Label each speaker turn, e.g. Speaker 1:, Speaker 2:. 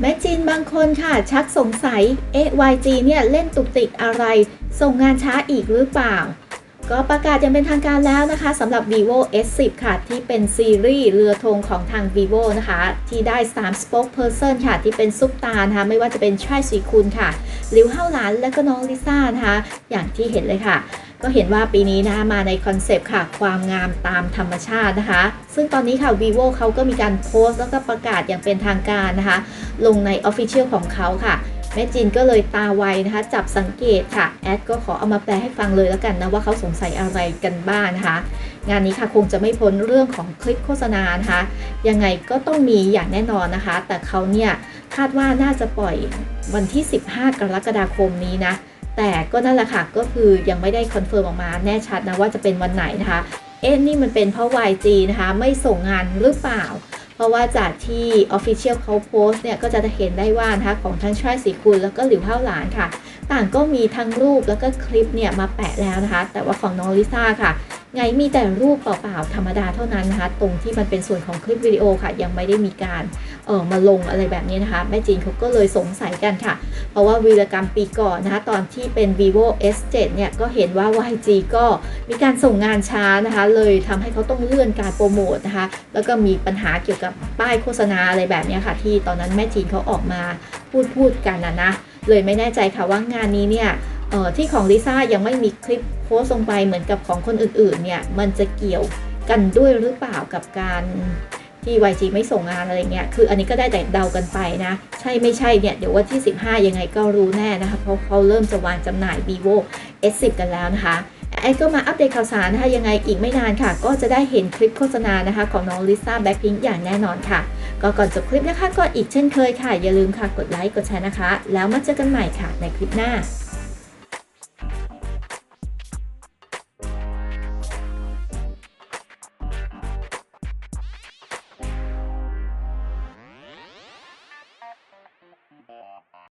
Speaker 1: แม่จีนบางคนค่ะ ชักสงสัยเอ๊ะ YG เนี่ยเล่นตุกติกอะไร ส่งงานช้าอีกหรือเปล่า ก็ประกาศอย่างเป็นทางการแล้วนะคะสำหรับ vivo S10 ค่ะ ที่เป็นซีรีส์เรือธงของทาง vivo นะคะ ที่ได้ 3 spokesperson ค่ะ ที่เป็นซุปตานะคะ ไม่ว่าจะเป็นชายสีคุณค่ะลิวเฮาหลานและก็น้องลิซ่านะคะ อย่างที่เห็นเลยค่ะ ก็เห็นว่าปีนี้นะคะมาในคอนเซปต์ค่ะ ความงามตามธรรมชาตินะคะ ซึ่งตอนนี้ค่ะ vivo เขาก็มีการโพสต์แล้วก็ประกาศอย่างเป็นทางการนะคะ ลงใน Official ของเขาค่ะแม่จินก็เลยตาไวนะคะ จับสังเกตค่ะ แอดก็ขอเอามาแปลให้ฟังเลยแล้วกันนะ ว่าเขาสงสัยอะไรกันบ้างนะคะ งานนี้ค่ะคงจะไม่พ้นเรื่องของคลิปโฆษณานะคะ ยังไงก็ต้องมีอย่างแน่นอนนะคะ แต่เขาเนี่ยคาดว่าน่าจะปล่อยวันที่ 15 กรกฎาคมนี้นะ แต่ก็นั่นแหละค่ะก็คือยังไม่ได้คอนเฟิร์มออกมาแน่ชัดนะว่าจะเป็นวันไหนนะคะ เอ๊ะนี่มันเป็นเพราะ YG นะคะ ไม่ส่งงานหรือเปล่า เพราะว่าจากที่ Official เขาโพสต์เนี่ย ก็จะเห็นได้ว่านะคะของทั้งชายสีคุณแล้วก็หลิวเท่าหลานค่ะ ต่างก็มีทั้งรูปแล้วก็คลิปเนี่ยมาแปะแล้วนะคะ แต่ว่าของน้องลิซ่าค่ะ ไงมีแต่รูปเปล่าๆธรรมดาเท่านั้นนะคะ ตรงที่มันเป็นส่วนของคลิปวิดีโอค่ะ ยังไม่ได้มีการเออมาลงอะไรแบบนี้นะคะแม่จีนเขาก็เลยสงสัยกันค่ะ เพราะว่าวีรกรรมปีก่อนนะคะตอนที่เป็น vivo S7 เนี่ยก็เห็นว่า YG ก็มีการส่งงานช้านะคะ เลยทำให้เขาต้องเลื่อนการโปรโมทนะคะ แล้วก็มีปัญหาเกี่ยวกับป้ายโฆษณาอะไรแบบนี้ค่ะ ที่ตอนนั้นแม่จีนเขาออกมาพูดพูดกันนะนะเลยไม่แน่ใจค่ะว่างานนี้เนี่ยที่ของลิซ่ายังไม่มีคลิปโพสต์ลงไปเหมือนกับของคนอื่นๆเนี่ยมันจะเกี่ยวกันด้วยหรือเปล่ากับการ ที่ YG ไม่ส่งงานอะไรเงี้ย คืออันนี้ก็ได้แต่เดากันไปนะ ใช่ไม่ใช่เนี่ย เดี๋ยววันที่ 15 ยังไงก็รู้แน่นะคะ เพราะเขาเริ่มจะวางจำหน่าย vivo S10 กันแล้วนะคะไอ้ก็มาอัปเดตข่าวสารนะคะยังไงอีกไม่นานค่ะ ก็จะได้เห็นคลิปโฆษณานะคะ ของน้องลิซ่าแบ็คพิงอย่างแน่นอนค่ะ ก็ก่อนจบคลิปนะคะ ก็อีกเช่นเคยค่ะ อย่าลืมค่ะกดไลค์กดแชร์นะคะ แล้วมาเจอกันใหม่ค่ะในคลิปหน้า